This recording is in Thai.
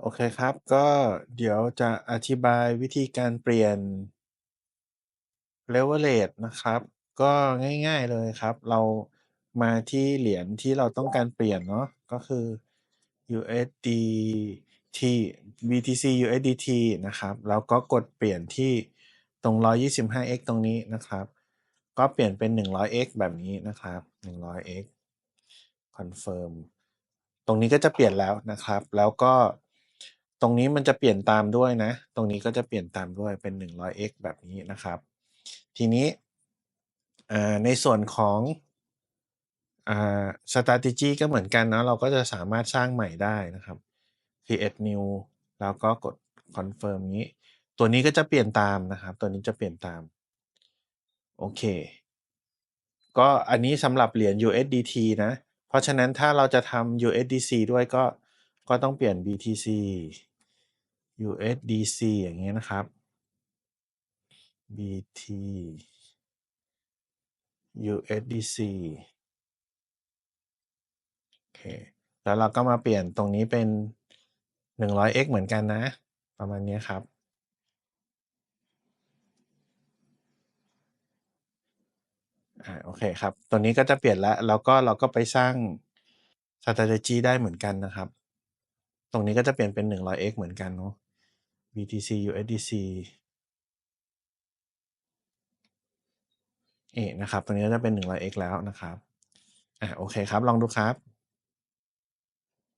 โอเคครับ ก็เดี๋ยวจะอธิบายวิธีการเปลี่ยน leverage นะครับ ก็ง่ายๆเลยครับ เรามาที่เหรียญที่เราต้องการเปลี่ยนเนาะก็คือ USDT BTC/USDT นะครับแล้วก็กดเปลี่ยนที่ตรง 125x ตรงนี้นะครับ ก็เปลี่ยนเป็น 100x แบบนี้นะครับ 100x คอนเฟิร์มตรงนี้ก็จะเปลี่ยนแล้วนะครับ แล้วก็ ตรงนี้มันจะเปลี่ยนตามด้วยนะ ตรงนี้ก็จะเปลี่ยนตามด้วยเป็น 100x แบบนี้นะครับ ทีนี้ในส่วนของอ strategy ก็เหมือนกันเนาะเราก็จะสามารถสร้างใหม่ได้นะครับ create new แล้วก็กดคอนเฟิร์มงี้ ตัวนี้ก็จะเปลี่ยนตามนะครับ ตัวนี้จะเปลี่ยนตาม โอเค ก็อันนี้สำหรับเหรียญ USDT นะ เพราะฉะนั้นถ้าเราจะทำ USDC ด้วยก็ก็ต้องเปลี่ยน BTC USDC อย่างเงี้ยนะครับ BT USDC โอเค แล้วเราก็มาเปลี่ยนตรงนี้เป็น 100x เหมือนกันนะ ประมาณนี้ครับ อ่า โอเคครับ ตัวนี้ก็จะเปลี่ยนแล้ว แล้วก็เราก็ไปสร้าง strategy ได้เหมือนกันนะครับ ตรงนี้ก็จะเปลี่ยนเป็น 100x เหมือนกันเนาะ BTC USDC เอนะครับตัวนี้จะเป็น 100x แล้วนะครับ อ่าโอเคครับ ลองดูครับ